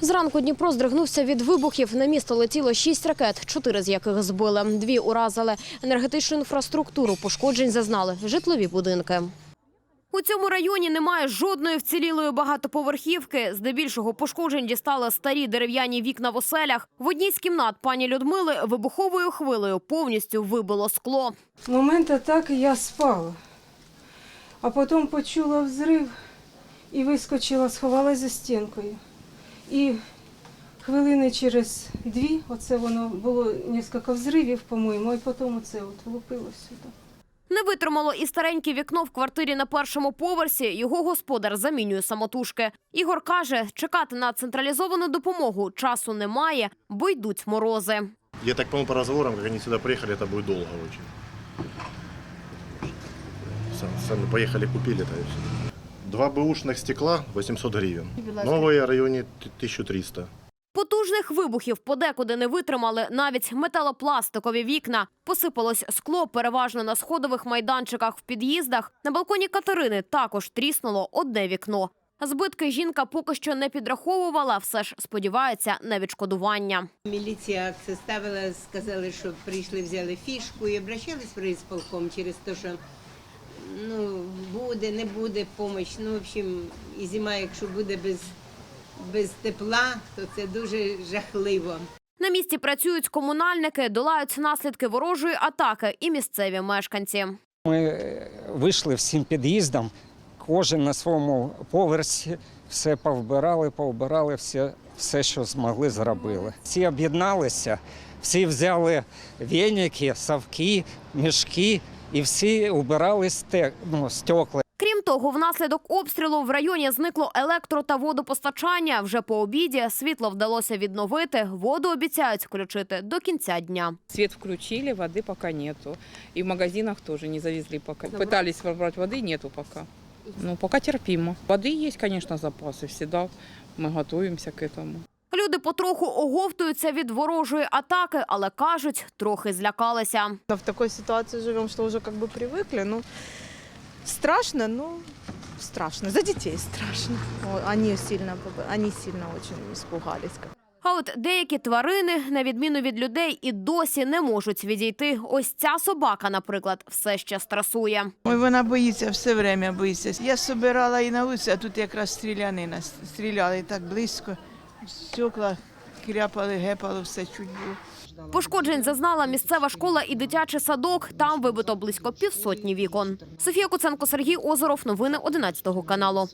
Зранку Дніпро здригнувся від вибухів. На місто летіло шість ракет, чотири з яких збили. Дві уразили енергетичну інфраструктуру. Пошкоджень зазнали житлові будинки. У цьому районі немає жодної вцілілої багатоповерхівки. Здебільшого пошкоджень дістали старі дерев'яні вікна в оселях. В одній з кімнат пані Людмили вибуховою хвилею повністю вибило скло. В момент атаки я спала, а потім почула взрив і вискочила, сховалася за стінкою. І хвилини через дві, оце воно було кілька взривів, по-моєму, і потім оце от влупилось сюди. Не витримало і стареньке вікно в квартирі на першому поверсі. Його господар замінює самотужки. Ігор каже, чекати на централізовану допомогу часу немає, бо йдуть морози. Я так понял по разговорам, как они сюда приехали, это будет долго очень. Са- Сами поехали, купили и все. Два бэушных стекла 800 гривен. Новые в районе т- 1300. Потужних вибухів подекуди не витримали навіть металопластикові вікна. Посипалось скло переважно на сходових майданчиках в під'їздах. На балконі Катерини також тріснуло одне вікно. Збитки жінка поки що не підраховувала, все ж сподівається на відшкодування. Міліція це ставила, сказали, що прийшли, взяли фішку і обращались в райсполком через те, що ну, буде, не буде допомога. Ну, в общем, і зима, якщо буде без, без тепла, то це дуже жахливо. На місці працюють комунальники, долають наслідки ворожої атаки і місцеві мешканці. Ми вийшли всім під'їздом, кожен на своєму поверсі, все повбирали, повбирали, все, все, що змогли, зробили. Всі об'єдналися, всі взяли веники, совки, мішки і всі убирали сте, ну, стекла. Крім того, внаслідок обстрілу в районі зникло електро та водопостачання. Вже по обіді світло вдалося відновити. Воду обіцяють включити до кінця дня. Свет включили, воды пока нету. И в магазинах тоже не завезли пока. Пытались собрать воды, нету пока. Ну, пока терпимо. Воды есть, конечно, запасы. Всегда мы готовимся к этому. Люди потроху оговтуються від ворожої атаки, але кажуть, трохи злякалися. В такой ситуации живем, что уже как бы привыкли. Ну, страшно, но страшно. За детей страшно. О, Они сильно, побо- они сильно очень испугались. А от деякі тварини, на відміну від людей, і досі не можуть відійти. Ось ця собака, наприклад, все ще стресує. Ой, вона боїться, все время боїться. Я собирала і на вулиці, а тут якраз стрілянина. Стріляли так близько. Стекла кряпали, гепали, все чуть було. Пошкоджень зазнала місцева школа і дитячий садок. Там вибито близько півсотні вікон. Софія Куценко, Сергій Озоров. Новини 11 каналу.